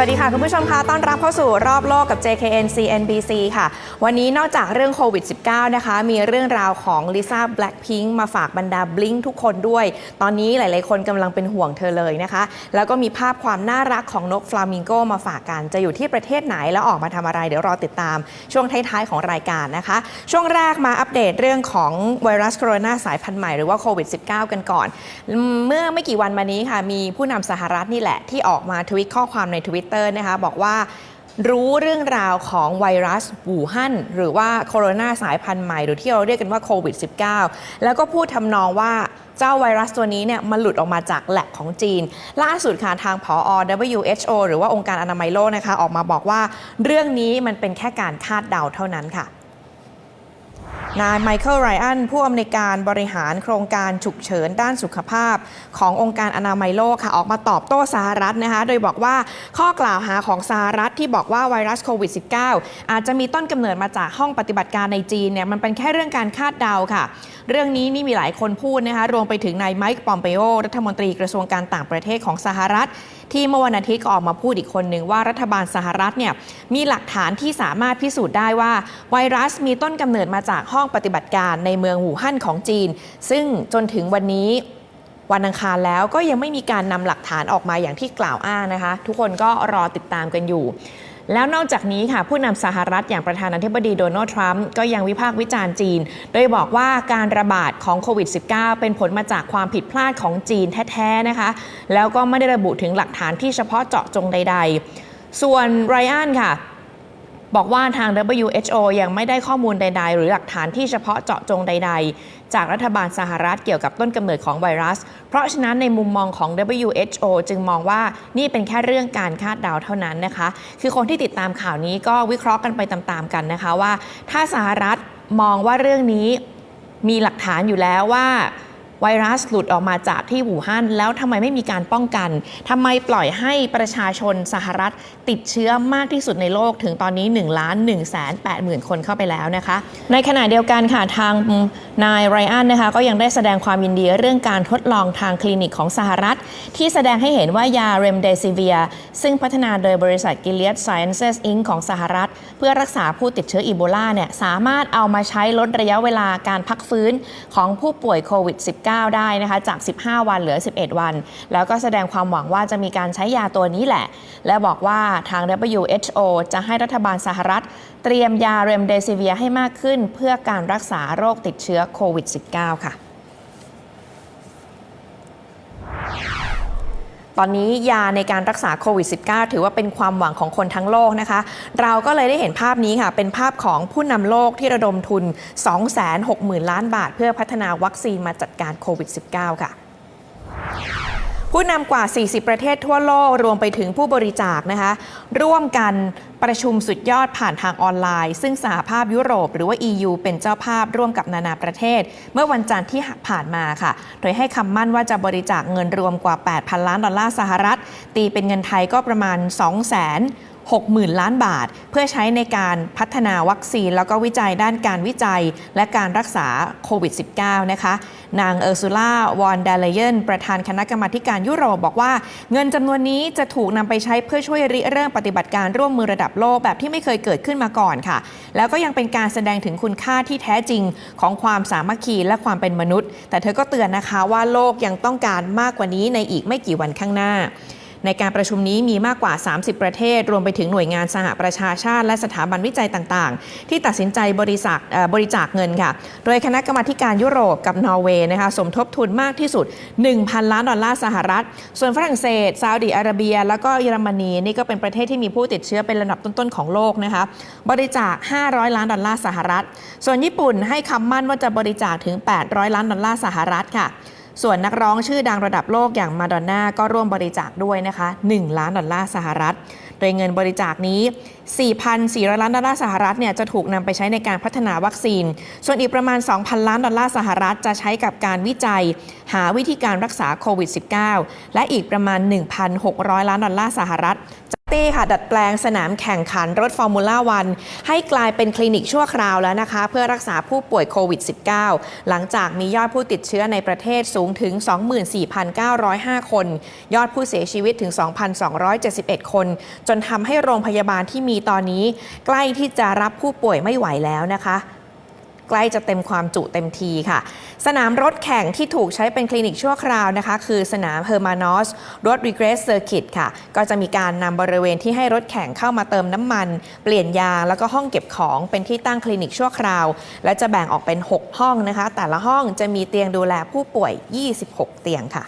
สวัสดีค่ะ คุณผู้ชมคะต้อนรับเข้าสู่รอบโลกกับ JKN CNBC ค่ะ วันนี้นอกจากเรื่องโควิด -19 นะคะ มีเรื่องราวของลิซ่าแบล็คพิงค์มาฝากบรรดาบลิงทุกคนด้วย ตอนนี้หลาย ๆ คนกำลังเป็นห่วงเธอเลยนะคะ แล้วก็มีภาพความน่ารักของนกฟลามิงโกมาฝากกัน จะอยู่ที่ประเทศไหนแล้วออกมาทำอะไร เดี๋ยวรอติดตามช่วงท้าย ๆ ของรายการนะคะ ช่วงแรกมาอัปเดตเรื่องของไวรัสโคโรนาสายพันธุ์ใหม่หรือว่าโควิด -19 กันก่อน เมื่อไม่กี่วันมานี้ค่ะ มีผู้นำสหรัฐนี่แหละที่ออกมาทวิตข้อความในทวิต Twitter นะคะบอกว่ารู้เรื่องราวของไวรัสหูฮั่นหรือว่าโคโรนาสายพันธุ์ใหม่ หรือที่เราเรียกกันว่าโควิด -19 แล้วก็พูดทำนองว่าเจ้าไวรัสตัวนี้เนี่ยมันหลุดออกมาจากแลบของจีน ล่าสุดค่ะทางผอ WHO หรือว่าองค์การอนามัยโลกนะคะ ออกมาบอกว่าเรื่องนี้มันเป็นแค่การคาดเดาเท่านั้นค่ะ นายไมเคิลไรอันผู้อำนวยการบริหารโครงการฉุกเฉินด้านสุขภาพ ขององค์การอนามัยโลกค่ะออกมาตอบโต้สหรัฐนะคะ โดยบอกว่าข้อกล่าวหาของสหรัฐที่บอกว่าไวรัสโควิด -19 อาจจะมีต้นกำเนิดมาจากห้องปฏิบัติการในจีนเนี่ยมันเป็นแค่เรื่องการคาดเดาค่ะ เรื่องนี้นี่มีหลายคนพูดนะคะรวมไปถึงนายไมค์ปอมเปโอรัฐมนตรีกระทรวงการต่างประเทศของสหรัฐ ที่เมื่อวันอาทิตย์ก็ออกมาพูดอีกคนหนึ่งว่ารัฐบาลสหรัฐเนี่ยมีหลักฐานที่สามารถพิสูจน์ได้ว่า ไวรัสมีต้นกำเนิดมาจากห้องปฏิบัติการในเมืองหูฮั่นของจีน ซึ่งจนถึงวันนี้วันอังคารแล้วก็ยังไม่มีการนำหลักฐานออกมาอย่างที่กล่าวอ้างนะคะ ทุกคนก็รอติดตามกันอยู่ แล้วนอกจากนี้ค่ะผู้นำสหรัฐอย่างประธานาธิบดีโดนัลด์ทรัมป์ก็ยังวิพากษ์วิจารณ์จีน โดยบอกว่าการระบาดของโควิด -19 เป็นผลมาจากความผิดพลาดของจีนแท้ๆนะคะ แล้วก็ไม่ได้ระบุถึงหลักฐานที่เฉพาะเจาะจงใด ๆ ส่วนไรอันค่ะ บอกว่าทาง WHO ยังไม่ได้ข้อมูลใด ๆ หรือหลักฐานที่เฉพาะเจาะจงใด ๆ จากรัฐบาลสหรัฐเกี่ยวกับต้นกำเนิดของไวรัส เพราะฉะนั้นในมุมมองของ WHO จึงมองว่านี่เป็นแค่เรื่องการคาดเดาเท่านั้นนะคะ คือคนที่ติดตามข่าวนี้ก็วิเคราะห์กันไปตามๆกันนะคะว่า ถ้าสหรัฐมองว่าเรื่องนี้มีหลักฐานอยู่แล้วว่า ไวรัสหลุดออกมาจากที่หูฮั่นแล้วทำไมไม่มีการป้องกันทำไมปล่อยให้ประชาชนสหรัฐติดเชื้อมากที่สุดในโลกถึงตอนนี้1ล้าน1แสน8หมื่นคนเข้าไปแล้วนะคะ ในขณะเดียวกันค่ะทาง นายไรอันนะคะก็ยังได้แสดงความยินดีเรื่องการทดลองทางคลินิกของสหรัฐ ที่แสดงให้เห็นว่ายาเรมเดซิเวีย ซึ่งพัฒนาโดยบริษัท Gilead Sciences Inc. ของสหรัฐ เพื่อรักษาผู้ติดเชื้ออีโบลาเนี่ยสามารถเอามาใช้ลดระยะเวลาการพักฟื้นของผู้ป่วยโควิด -19 ได้นะคะจาก 15 วันเหลือ 11 วัน แล้วก็แสดงความหวังว่าจะมีการใช้ยาตัวนี้แหละ และบอกว่าทาง WHO จะให้รัฐบาลสหรัฐ เตรียมยาเรมเดซิเวียให้มากขึ้น เพื่อการรักษาโรคติดเชื้อโควิด -19 ค่ะ ตอนนี้ยาในการรักษาโควิด -19 ถือว่าเป็นความหวังของคนทั้งโลกนะคะ เราก็เลยได้เห็นภาพนี้ค่ะ เป็นภาพของผู้นำโลกที่ระดมทุน 260,000 ล้านบาท เพื่อพัฒนาวัคซีนมาจัดการโควิด -19 ค่ะ ผู้นำกว่า 40 ประเทศทั่วโลก รวมไปถึงผู้บริจาคนะคะ ร่วมกันประชุมสุดยอดผ่านทางออนไลน์ ซึ่งสหภาพยุโรป หรือว่า EU เป็นเจ้าภาพร่วมกับนานาประเทศ เมื่อวันจันทร์ที่ผ่านมาค่ะ โดยให้คำมั่นว่าจะบริจาคเงินรวมกว่า 8,000 ล้านดอลลาร์สหรัฐ ตีเป็นเงินไทยก็ประมาณ 2 0 0 0 0 60,000 ล้านบาท เพื่อใช้ในการพัฒนาวัคซีน แล้วก็วิจัยด้านการวิจัย และการรักษาโควิด -19 นะคะ นางเออร์ซูล่าวอนเดลเยนประธานคณะกรรมาการยุโรปบอกว่า เงินจำนวนนี้จะถูกนำไปใช้เพื่อช่วยริเริ่มปฏิบัติการร่วมมือระดับโลกแบบที่ไม่เคยเกิดขึ้นมาก่อนค่ะ แล้วก็ยังเป็นการแสดงถึงคุณค่าที่แท้จริงของความสามัคคีและความเป็นมนุษย์ แต่เธอก็เตือนนะคะว่าโลกยังต้องการมากกว่านี้ในอีกไม่กี่วันข้างหน้า ในการประชุมนี้มีมากกว่า 30 ประเทศ รวมไปถึงหน่วยงานสหประชาชาติ และสถาบันวิจัยต่างๆ ที่ตัดสินใจบริจาคบริจาคเงินค่ะ โดยคณะกรรมาการยุโรปกับนอร์เวย์นะคะสมทบทุนมากที่สุด 1,000 ล้านดอลลาร์สหรัฐ ส่วนฝรั่งเศสซาอุดิอาระเบีย แล้วก็เยอรมนีนี่ก็เป็นประเทศที่มีผู้ติดเชื้อเป็นระดับต้นๆของโลกนะคะบริจาค 500 ล้านดอลลาร์สหรัฐ ส่วนญี่ปุ่นให้คำมั่นว่าจะบริจาคถึง 800 ล้านดอลลาร์สหรัฐค่ะ ส่วนนักร้องชื่อดังระดับโลกอย่างมาดอนน่าก็ร่วมบริจาคด้วยนะคะ 1 ล้านดอลลาร์สหรัฐ โดยเงินบริจาคนี้ 4,400 ล้านดอลลาร์สหรัฐเนี่ยจะถูกนำไปใช้ในการพัฒนาวัคซีน ส่วนอีกประมาณ 2,000 ล้านดอลลาร์สหรัฐจะใช้กับการวิจัย หาวิธีการรักษาโควิด -19 และอีกประมาณ 1,600 ล้านดอลลาร์สหรัฐ ตี้ค่ะดัดแปลงสนามแข่งขันรถฟอร์มูล่าวันให้กลายเป็นคลินิกชั่วคราวแล้วนะคะ เพื่อรักษาผู้ป่วยโควิด -19 หลังจากมียอดผู้ติดเชื้อในประเทศสูงถึง 24,905 คน ยอดผู้เสียชีวิตถึง 2,271 คน จนทำให้โรงพยาบาลที่มีตอนนี้ ใกล้ที่จะรับผู้ป่วยไม่ไหวแล้วนะคะ ใกล้จะเต็มความจุเต็มทีค่ะ สนามรถแข่งที่ถูกใช้เป็นคลินิกชั่วคราวนะคะ คือสนามเฮอร์มานอสรถรีเกรสเซอร์กิตค่ะ ก็จะมีการนำบริเวณที่ให้รถแข่งเข้ามาเติมน้ำมัน เปลี่ยนยางแล้วก็ห้องเก็บของเป็นที่ตั้งคลินิกชั่วคราว และจะแบ่งออกเป็น 6 ห้องนะคะ แต่ละห้องจะมีเตียงดูแลผู้ป่วย 26 เตียงค่ะ